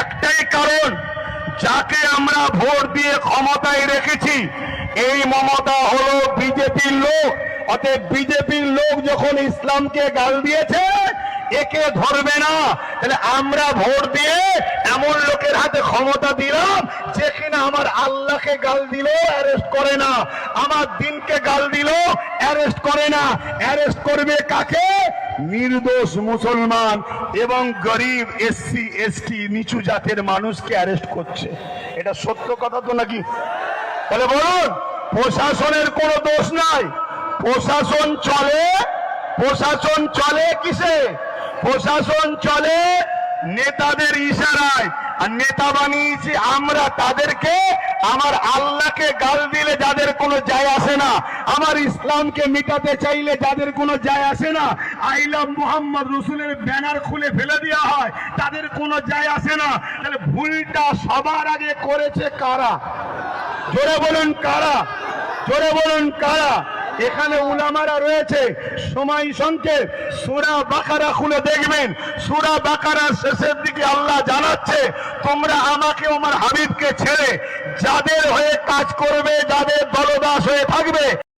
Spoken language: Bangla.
একটাই কারণ, যাকে আমরা ভোট দিয়ে ক্ষমতায় রেখেছি, এই মমতা হলো বিজেপির লোক। অতএব বিজেপির লোক যখন ইসলামকে গাল দিয়েছে, একে ধরবে না। তাহলে আমরা ভোট দিয়ে এমন লোকের হাতে ক্ষমতা দিলাম, যে কিনা আমার আল্লাহকে গাল দিল অ্যারেস্ট করে না, আমার দিনকে গাল দিল অ্যারেস্ট করে না। অ্যারেস্ট করবে কাকে? নির্দোষ মুসলমান এবং গরিব এসসি, এসটি, নিচু জাতের মানুষকে অ্যারেস্ট করছে। এটা সত্য কথা তো নাকি? তাহলে বলুন, প্রশাসনের কোনো দোষ নাই। প্রশাসন চলে প্রশাসন চলে কিসে? প্রশাসন চলে নেতাদের ইশারায়। আর নেতা বানিয়েছি আমরা, তাদেরকে আমার আল্লাহকে গাল দিলে যাদের কোনো যায় আসে না। আমার ইসলামকে মিটাতে চাইলে যাদের কোনো যায় আসে না। আই লাভ মোহাম্মদ রসুলের ব্যানার খুলে ফেলে দেওয়া হয়। তাদের কোনো যায় আসে না। তাহলে ভুলটা সবার আগে করেছে কারা? জোরে বলুন কারা? জোরে বলুন কারা? এখানে উলামারা রয়েছে। সময় সংক্ষেপ সুরা বাকারা খুলে দেখবেন। সুরা বাকারার শেষের দিকে আল্লাহ জানাচ্ছে, তোমরা আমাকে, আমার হাবিবকে ছেড়ে যাদের হয়ে কাজ করবে, যাদের দলদাস হয়ে থাকবে